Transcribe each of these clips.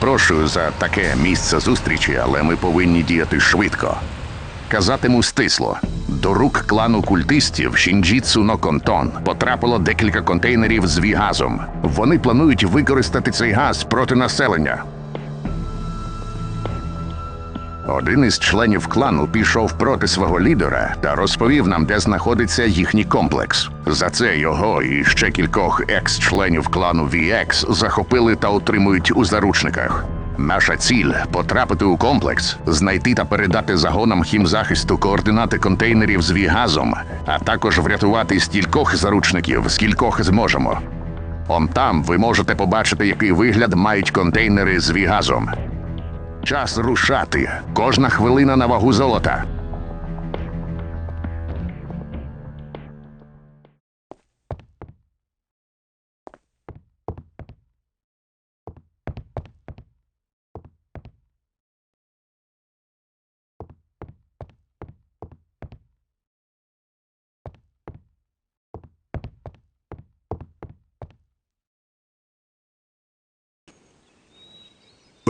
Перепрошую за таке місце зустрічі, але ми повинні діяти швидко. Казатиму стисло. До рук клану культистів Шінджіцу но Контон потрапило декілька контейнерів з вігазом. Вони планують використати цей газ проти населення. Один із членів клану пішов проти свого лідера та розповів нам, де знаходиться їхній комплекс. За це його і ще кількох екс-членів клану VX захопили та утримують у заручниках. Наша ціль потрапити у комплекс, знайти та передати загонам хімзахисту координати контейнерів з вігазом, а також врятувати стількох заручників, скількох зможемо. Он там ви можете побачити, який вигляд мають контейнери з вігазом. Час рушати. Кожна хвилина на вагу золота.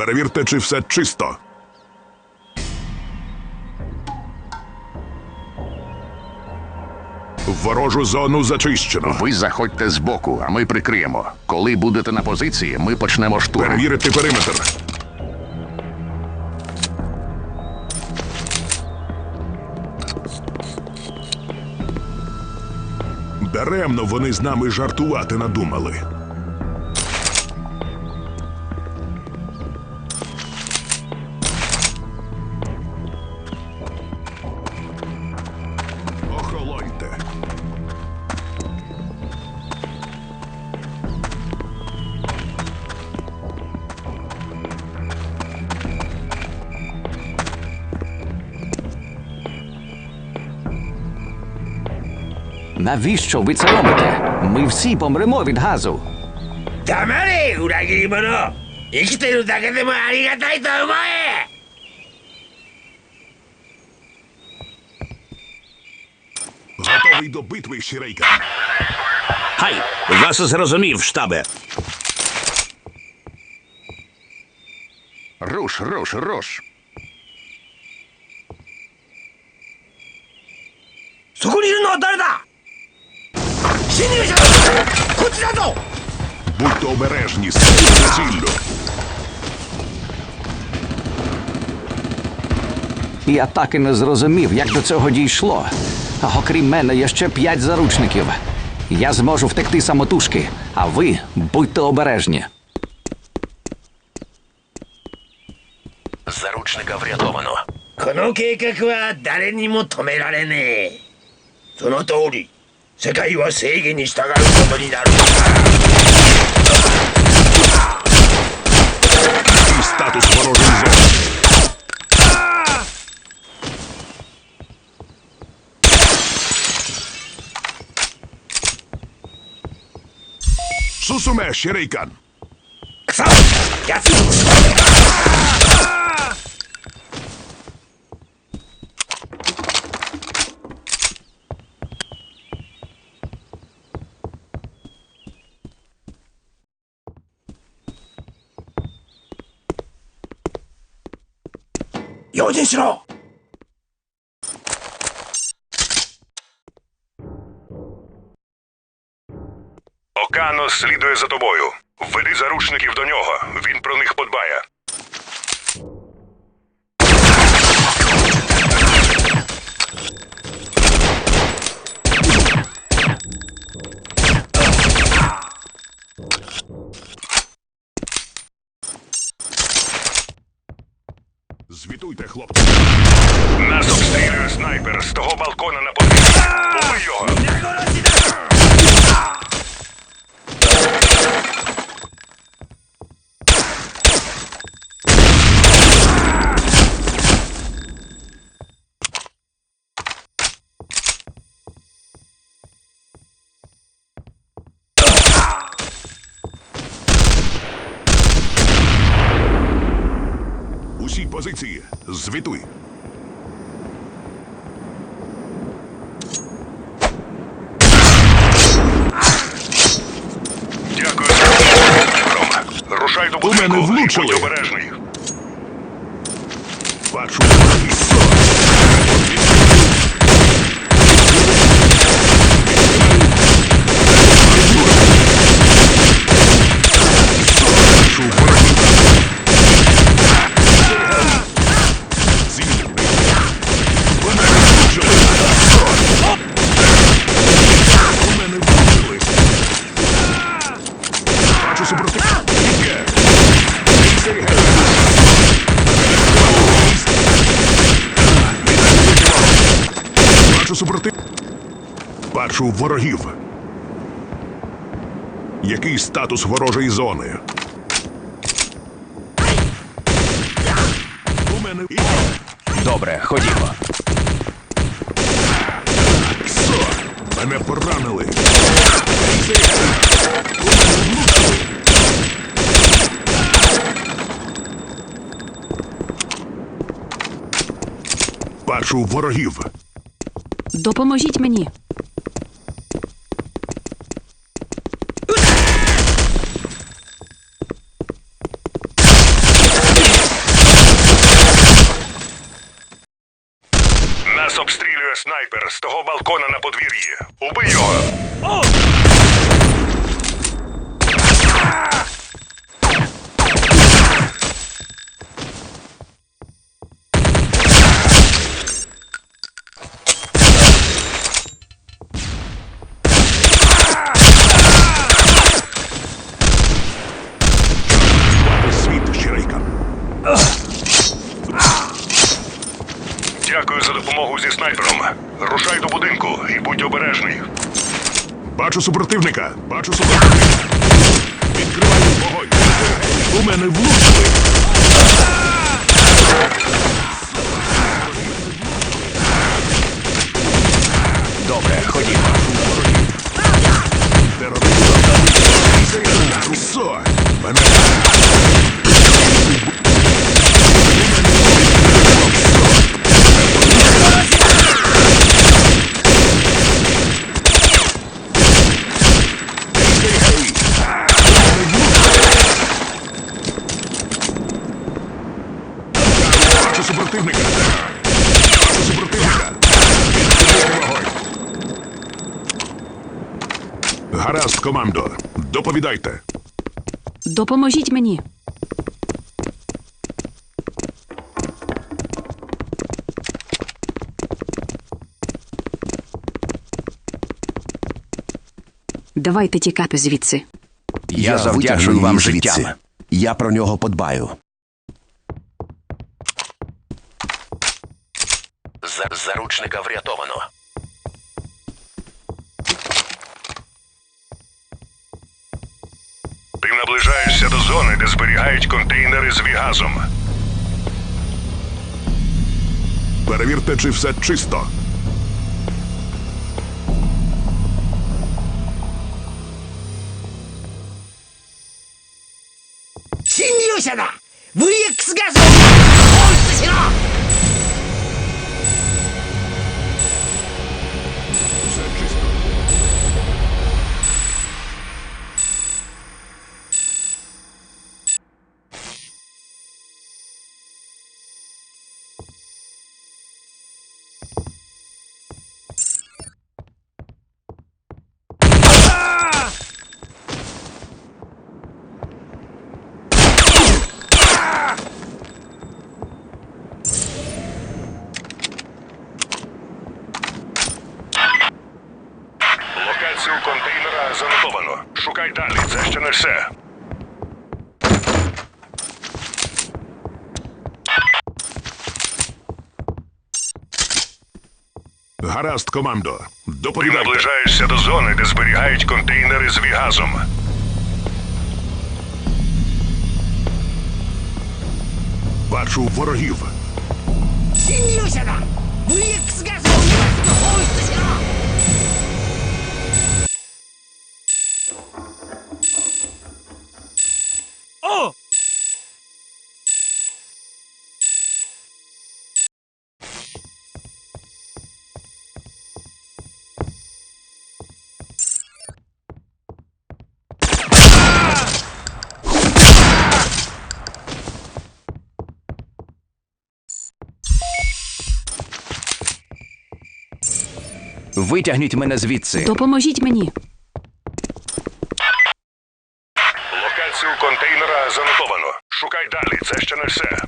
Перевірте, чи все чисто. Ворожу зону зачищено. Ви заходьте збоку, а ми прикриємо. Коли будете на позиції, ми почнемо штурм. Перевірити периметр. Даремно вони з нами жартувати надумали. Навіщо ви це робите? Ми всі помремо від газу. 黙れ裏切り者生きてるだけでもありがたいと思え Готовий до битви, Щирейка. Хай, вас зрозумів, штабе. Руш, руш, руш. そこにいるのは誰だ 侵入者こっちだぞ Будьте обережні, стежте за ціллю. Я так і не зрозумів, як до цього дійшло. А окрім мене є ще п'ять заручників. Я зможу втекти самотужки, а ви будьте обережні. Заручника врятовано. この計画は誰にも止められねえその通り 世界は正義に従うことになるスタートスロリンゼ進めシェレイカン 싫어! Окано слідує за тобою. Веди заручників до нього. Він про них подбає. Хлопці. Нас обстрілює снайпер з того балкона на позиції. Побий його. Усі позиції. Звітуй. Дякую. Рома, рушай до У мене влучили. Будь обережний. Бачу ворогів. Звільнений. У мене влучили. У мене влучили. Бачу супротивника. Підстерігаю. Бачу супротив. Бачу ворогів. Який статус ворожої зони? У мене. Добре, ходімо. Все! Мене поранили. Бачу ворогів. Допоможіть мені. Нас обстрілює снайпер з того балкона на подвір'ї. Убий його. Світ щирейка. Дякую за допомогу зі снайпером. Рушай до будинку і будь обережний. Бачу супротивника. Бачу супротивника. Відкриваю вогонь. У мене влучили. Добре, ходімо. Терористи. Руссо. Мене. Бачу супротивника. Супротивника. Гаразд, командо. Доповідайте. Допоможіть мені. Давайте тікати звідси. Я завдячую вам життям. Я про нього подбаю. Заручника врятовано. Ти наближаєшся до зони, де зберігають контейнери з вігазом. Перевірте, чи все чисто. Синюсина! Вы их с газом! Локацію контейнера е, занотовано. Шукай далі, це ще не все. Гаразд, командо. Ти наближаєшся до зони, де зберігають контейнери з вігазом. Бачу ворогів. Синюсина! Вы их с газом не! Витягніть мене звідси. Допоможіть мені. Локацію контейнера занотовано. Шукай далі, це ще не все.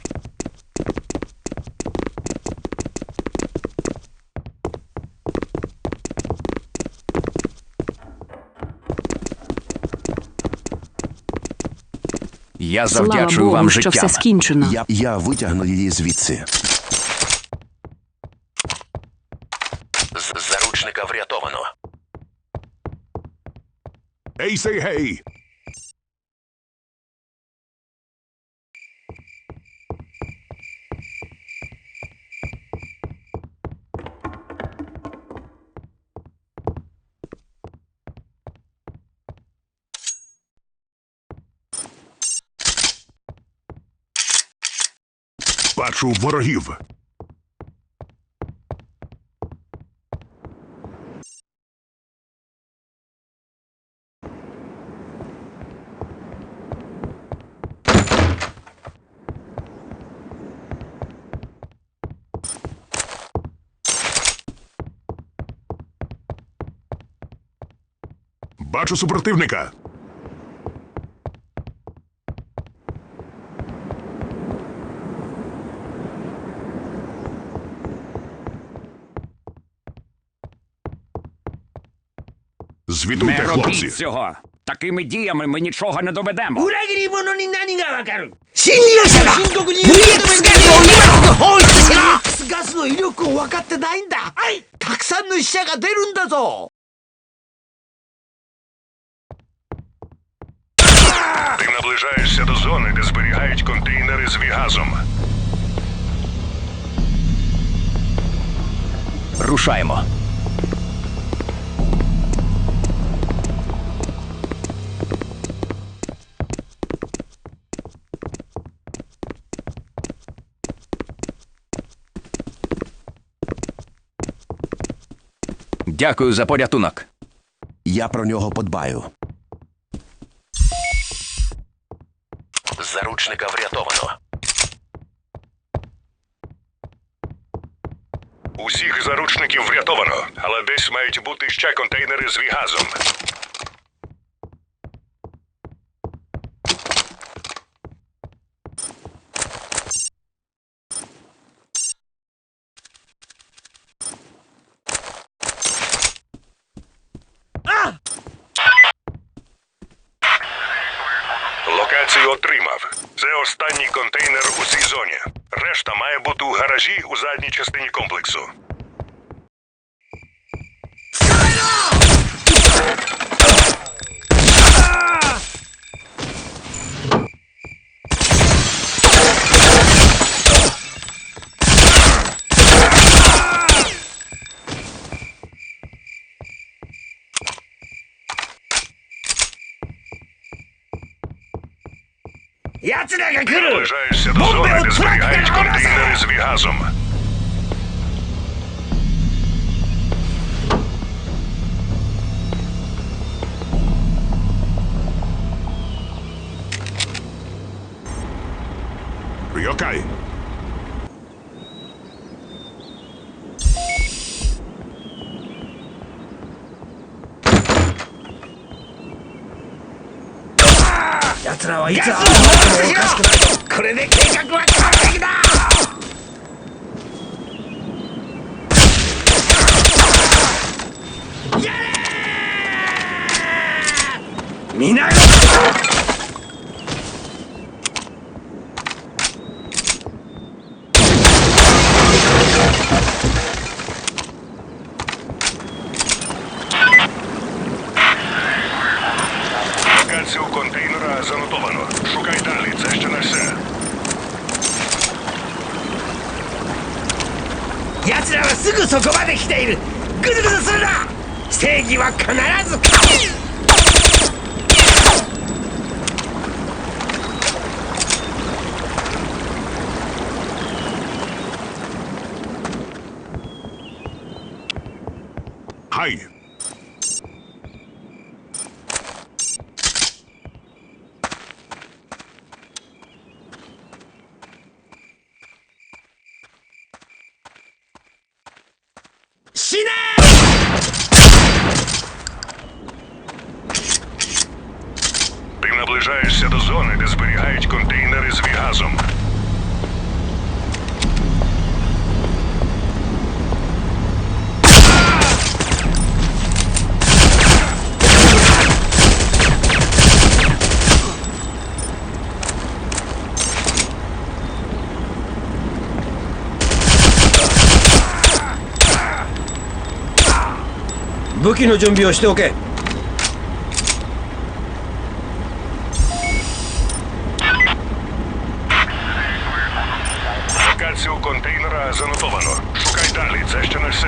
Я Слава завдячую Богу, вам що все скінчено. Я, я витягну її звідси. З- Заручника врятовано. Ей, сей гей! Бачу ворогів. Бачу супротивника. Звітуйте, Не хлопці. робіть цього. Такими діями ми нічого не доведемо. 裏切り者に何がわかる侵入者だ深刻に VX ガスを今すぐ放出しろ VX ガスの威力を分かってないんだはいたくさんの死者が出るんだぞ зони, контейнери з вігазом. Рушаємо. Дякую за порятунок. Я про нього подбаю. Заручника врятовано. Усіх заручників врятовано, але десь мають бути ще контейнери з вігазом. Решта має бути у гаражі у задній частині комплексу. 奴らが来るボンベのトラックが来ます Dinlerini hazım. Ryokai. 奴らはいつ集まってもおかしくない。これで計画は完璧だ。やれ皆が Хай. Shine! 武器の準備をしておけ」 Локацію контейнера занотовано. Шукай далі, це ще не все.